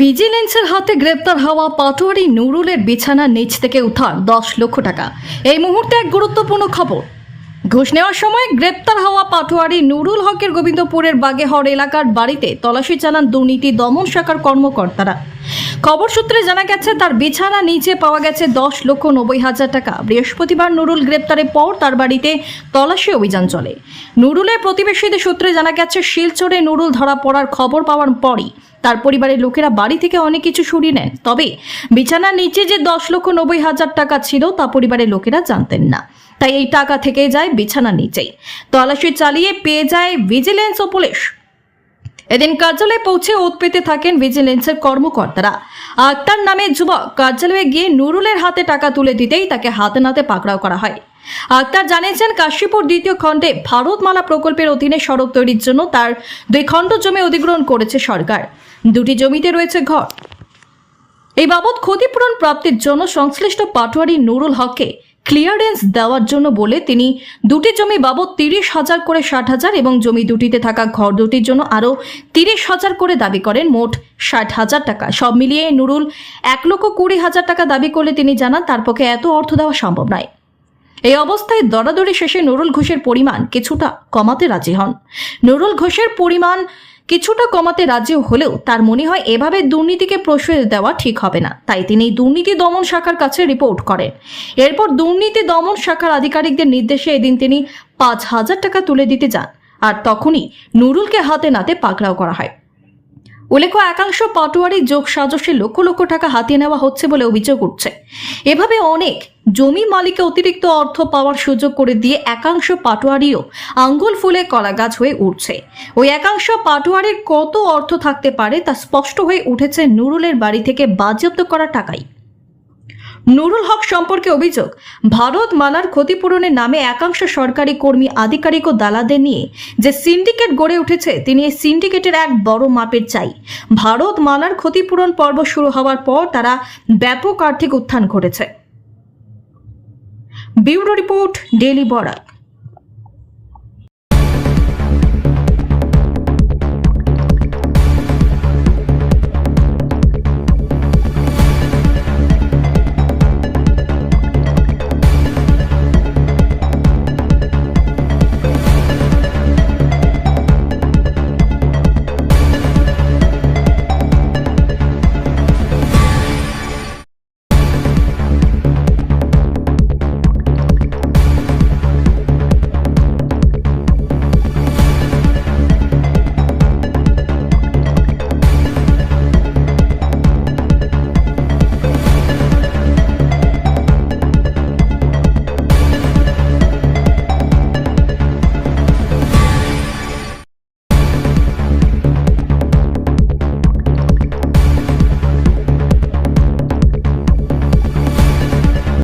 ভিজিলেন্সের হাতে গ্রেপ্তার হওয়া পাটোয়ারি নুরুলের বিছানা নিচ থেকে উদ্ধার দশ লক্ষ টাকা। এই মুহূর্তে এক গুরুত্বপূর্ণ খবর। ঘুষ নেওয়ার সময় গ্রেপ্তার হওয়া পাটোয়ারি নুরুল হকের গোবিন্দপুরের বাগেহর এলাকার বাড়িতে তল্লাশি চালান দুর্নীতি দমন শাখার কর্মকর্তারা। খবর সূত্রে জানা গেছে, তার বিছানা নিচে পাওয়া গেছে দশ লক্ষ নব্বই হাজার টাকা। বৃহস্পতিবার নুরুল গ্রেপ্তারের পর তার বাড়িতে তল্লাশি অভিযান চলে। নুরুলের প্রতিবেশীদের সূত্রে জানা গেছে, শিলচরে নুরুল ধরা পড়ার খবর পাওয়ার পরই তার পরিবারের লোকেরা বাড়ি থেকে অনেক কিছু সরিয়ে নেন। তবে বিছানার নিচে যে দশ লক্ষ নব্বই হাজার টাকা ছিল তা পরিবারের লোকেরা জানতেন না। তাই এই টাকা থেকে যায় বিছানার নিচেই। তল্লাশি চালিয়ে পেয়ে যায় ভিজিলেন্স ও পুলিশ। এদিন কার্যালয়ে পৌঁছে ওত পেতে থাকেন ভিজিলেন্সের কর্মকর্তারা। আক্তার নামে যুবক কার্যালয়ে গিয়ে নুরুলের হাতে টাকা তুলে দিতেই তাকে হাতে নাতে পাকড়াও করা হয়। আক্তার জানিয়েছেন, কাশীপুর দ্বিতীয় খণ্ডে ভারতমালা প্রকল্পের অধীনে সড়ক তৈরির জন্য তার দুই খণ্ড জমি অধিগ্রহণ করেছে সরকার। দুটি জমিতে রয়েছে ঘর। এই বাবদ ক্ষতিপূরণ প্রাপ্তির জন্য সংশ্লিষ্ট পাটোয়ারি নুরুল হককে ক্লিয়ারেন্স দেওয়ার জন্য বলে তিনি দুটি জমি বাবদ তিরিশ হাজার করে ষাট হাজার এবং জমি দুটিতে থাকা ঘর দুটির জন্য আরও তিরিশ হাজার করে দাবি করেন। মোট ষাট হাজার টাকা। সব মিলিয়ে নুরুল এক লক্ষ কুড়ি হাজার টাকা দাবি করলে তিনি জানান, তার পক্ষে এত অর্থ দেওয়া সম্ভব নয়। এই অবস্থায় দরাদরি শেষে নুরুল ঘোষের পরিমাণ কিছুটা কমাতে রাজি হন। নুরুল ঘোষের পরিমাণ কিছুটা কমাতে রাজি হলেও তার মনে হয় এভাবে দুর্নীতিকে প্রশ্রয় দেওয়া ঠিক হবে না। তাই তিনি দুর্নীতি দমন শাখার কাছে রিপোর্ট করেন। এরপর দুর্নীতি দমন শাখার আধিকারিকদের নির্দেশে এদিন তিনি পাঁচ হাজার টাকা তুলে দিতে যান। আর তখনই নুরুলকে হাতে নাতে পাকড়াও করা হয়। উল্লেখ্য, একাংশ পাটোয়ারি যোগ সাজসে লক্ষ লক্ষ টাকা হাতিয়ে নেওয়া হচ্ছে বলে অভিযোগ উঠছে। এভাবে অনেক জমি মালিককে অতিরিক্ত অর্থ পাওয়ার সুযোগ করে দিয়ে একাংশ পাটোয়ারিও আঙ্গুল ফুলে কলা গাছ হয়ে উঠছে। ওই একাংশ পাটোয়ারির কত অর্থ থাকতে পারে তা স্পষ্ট হয়ে উঠেছে নুরুলের বাড়ি থেকে বাজেয়াপ্ত করা টাকাই। নুরুল হক সম্পর্কে অভিযোগ, ভারত মালার ক্ষতিপূরণের নামে একাংশ সরকারি কর্মী, আধিকারিক ও দালাদের নিয়ে যে সিন্ডিকেট গড়ে উঠেছে, তিনি এই সিন্ডিকেটের এক বড় মাপের চাই। ভারত মালার ক্ষতিপূরণ পর্ব শুরু হওয়ার পর তারা ব্যাপক আর্থিক উত্থান ঘটেছে। Bureau report daily Barak.